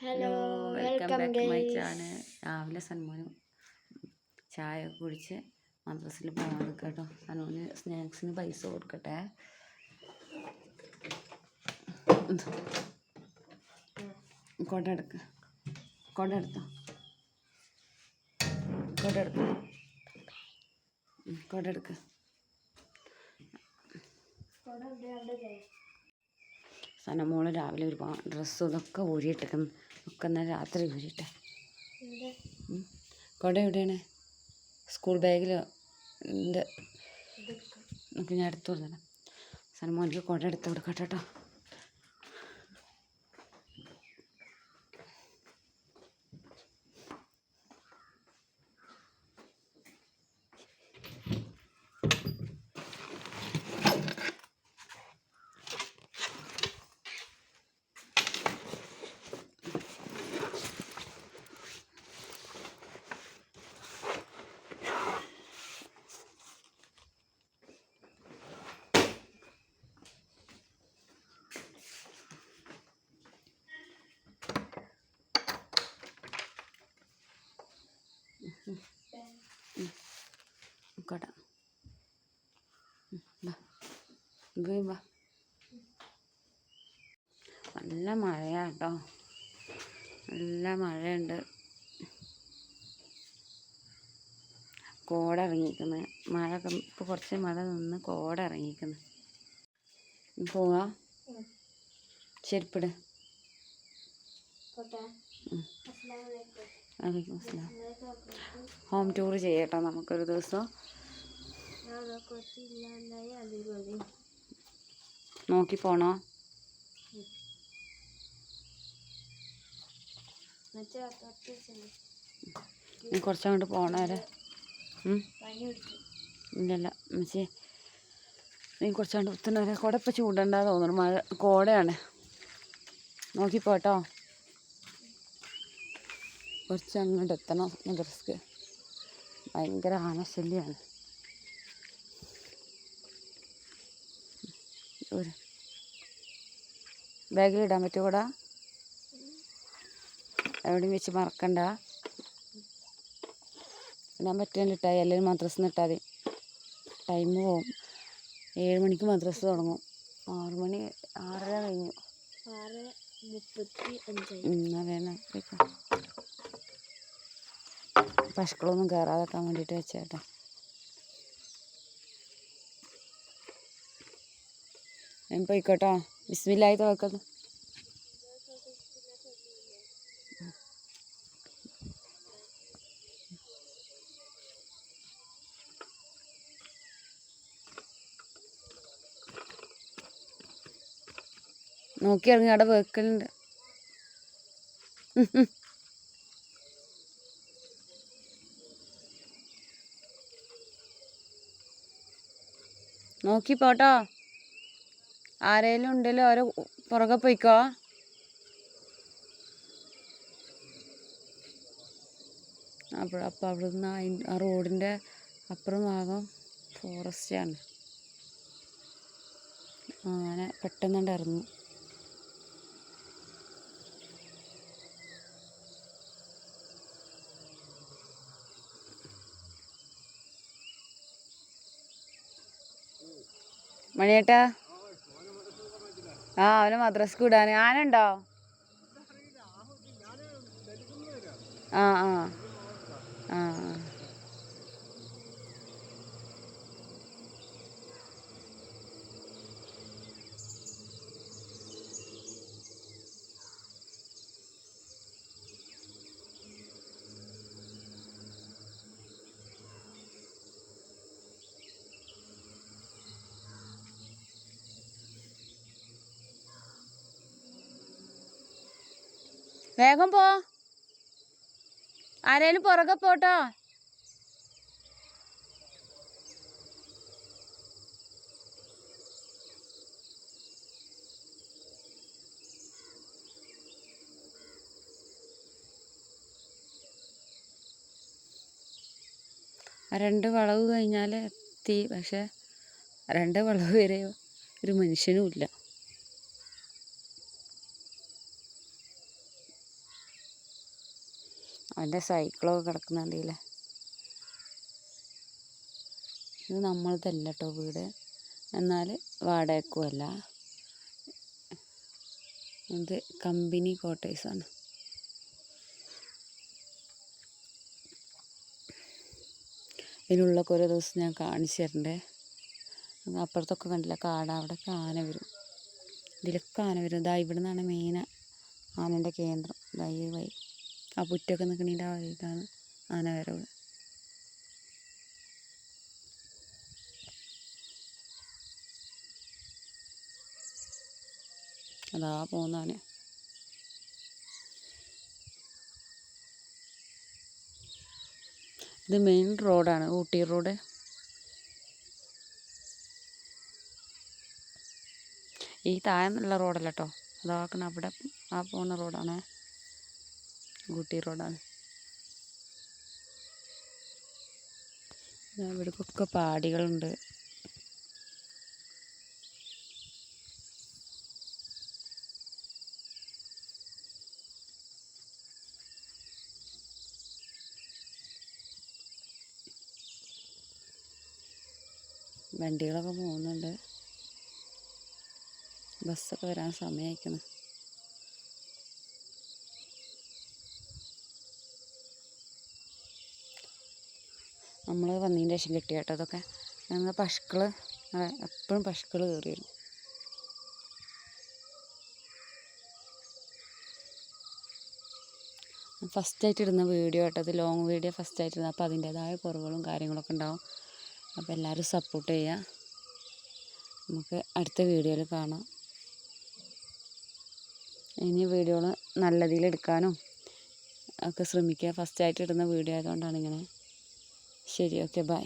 Hello welcome back my channel. രാവിലെ സന്മോനും ചായ കുടിച്ച് മദ്രസിൽ പോകാൻ നിൽക്കട്ടോ സന്മോന് സ്നാക്സിന് പൈസ കൊടുക്കട്ടെ. കൊട എടുക്ക. കൊട എടുത്തോ? കൊട എടുക്ക. സനമോൾ രാവിലെ ഒരു ഡ്രസ്സും ഇതൊക്കെ ഊരിയിട്ടേക്കും ഒക്കെ എന്നാൽ രാത്രി ഊരിയിട്ടെ. കുട എവിടെയാണ്? സ്കൂൾ ബാഗിൽ നമുക്ക് ഞാൻ എടുത്തു കൊടുത്തണം സനമോനിക്ക് കുട എടുത്ത് കൊടുക്കട്ടെ കേട്ടോ. കുട ഉം, വാ നല്ല മഴയാട്ടോ നല്ല മഴയുണ്ട് കോട ഇറങ്ങിയിരിക്കുന്നത് മഴ ഇപ്പോൾ കുറച്ച് മഴ നിന്ന് കോട ഇറങ്ങിയിരിക്കുന്നു പോവാ ചെരുപ്പിട് വലൈക്കും അസ്സലാം ഹോം ടൂർ ചെയ്യട്ടെ നമുക്കൊരു ദിവസം. നോക്കി പോണോ? കുറച്ചങ്ങോട്ട് പോണേരെ? ഇല്ലല്ല മച്ചി. നീ കുറച്ചങ്ങോട്ട് കുത്തുന്നവരെ കുട ഇപ്പം ചൂടണ്ടാ തോന്നുന്നു. മഴ കോടയാണ്. നോക്കി പോട്ടോ. കുറച്ച് അങ്ങോട്ട് എത്തണം മദ്രസ്ക്ക് ഭയങ്കര ആനശല്യമാണ് ഒരു ബാഗിലിടാൻ പറ്റുമോ കൂടാ എവിടെയും വെച്ച് മറക്കണ്ട. ഇടാൻ പറ്റുമെങ്കിൽ ഇട്ടാൽ അല്ലെങ്കിൽ മദ്രസ് ഇട്ടാൽ മതി. ടൈം പോവും. ഏഴ് മണിക്ക് മദ്രസ് തുടങ്ങും. ആറ് മണി ആറര കഴിഞ്ഞു. ആറ് മുപ്പത്തി പോയിക്കോ പശുക്കളൊന്നും കയറാതെക്കാൻ വേണ്ടിയിട്ട് വെച്ചേട്ടാ. ഞാൻ പോയിക്കോട്ടോ. ബിസ്മില്ലായി തോക്കത് നോക്കി ഇറങ്ങി അവിടെ വെക്കലുണ്ട്. നോക്കി പോട്ടോ ആരേലും ഉണ്ടല്ലോ ഓരോ പുറകെ പോയിക്കോ. അപ്പോൾ അപ്പോൾ അവിടുന്ന് ആ റോഡിന്റെ അപ്പുറം ഭാഗം ഫോറസ്റ്റാണ് അങ്ങനെ പെട്ടെന്നുണ്ട് ഇറങ്ങും. മണിയേട്ടാ? ആ അവനെ മദ്രസക്ക് വിടാൻ ആനുണ്ടോ ആ. ആ ആ. വേഗം പോ. ആരേലും പുറകെ പോട്ടോ. രണ്ട് വളവ് കഴിഞ്ഞാൽ എത്തി. പക്ഷെ രണ്ട് വളവ് വരെ ഒരു മനുഷ്യനും അവന്റെ സൈക്കിളൊക്കെ കിടക്കുന്നുണ്ടല്ലേ ഇത് നമ്മളതല്ല കേട്ടോ വീട്. എന്നാൽ വാടകക്കുമല്ല ഇത് കമ്പനി ക്വാർട്ടേഴ്സാണ്. ഇതിനുള്ളൊക്കെ ഓരോ ദിവസം ഞാൻ കാണിച്ചു തരണ്ടേ. അപ്പുറത്തൊക്കെ കണ്ടില്ല? കാട അവിടെ ആന വരും. ഇതിലൊക്കെ ആന വരും. ഇതാ ഇവിടെ നിന്നാണ് മെയിൻ ആനന്റെ കേന്ദ്രം. ദയവായി ആ പുറ്റൊക്കെ നിൽക്കണീന്റെ ആ വഴിക്കാണ് ആന വരവ്. അതാ പോകുന്നാണ് ഇത് മെയിൻ റോഡാണ് ഊട്ടി റോഡ്. ഈ താഴെന്നുള്ള റോഡല്ല കേട്ടോ അതാക്കണ അവിടെ ആ പോകുന്ന റോഡാണ്. ഊട്ടി റോഡാണ്. ഇവിടേക്കൊക്കെ പാടികളുണ്ട്. വണ്ടികളൊക്കെ പോകുന്നുണ്ട്. ബസ്സൊക്കെ വരാൻ സമയമായിക്കുന്നു നമ്മൾ വന്നതിന് ശേഷം കിട്ടിയ കേട്ടോ അതൊക്കെ ഞങ്ങൾ പശുക്കൾ എപ്പോഴും പശുക്കൾ കയറി വരും ഫസ്റ്റായിട്ട് ഇടുന്ന വീഡിയോ കേട്ടോ അത് ലോങ് വീഡിയോ ഫസ്റ്റായിട്ട് ഇടുന്നത്. അപ്പോൾ അതിന്റേതായ കുറവുകളും കാര്യങ്ങളൊക്കെ ഉണ്ടാവും. അപ്പോൾ എല്ലാവരും സപ്പോർട്ട് ചെയ്യുക. നമുക്ക് അടുത്ത വീഡിയോയിൽ കാണാം. ഇനി വീഡിയോകൾ നല്ല രീതിയിൽ എടുക്കാനും ഒക്കെ ശ്രമിക്കുക. ഫസ്റ്റായിട്ട് ഇടുന്ന വീഡിയോ ആയതുകൊണ്ടാണ് ഇങ്ങനെ ശരി ഓക്കെ ബൈ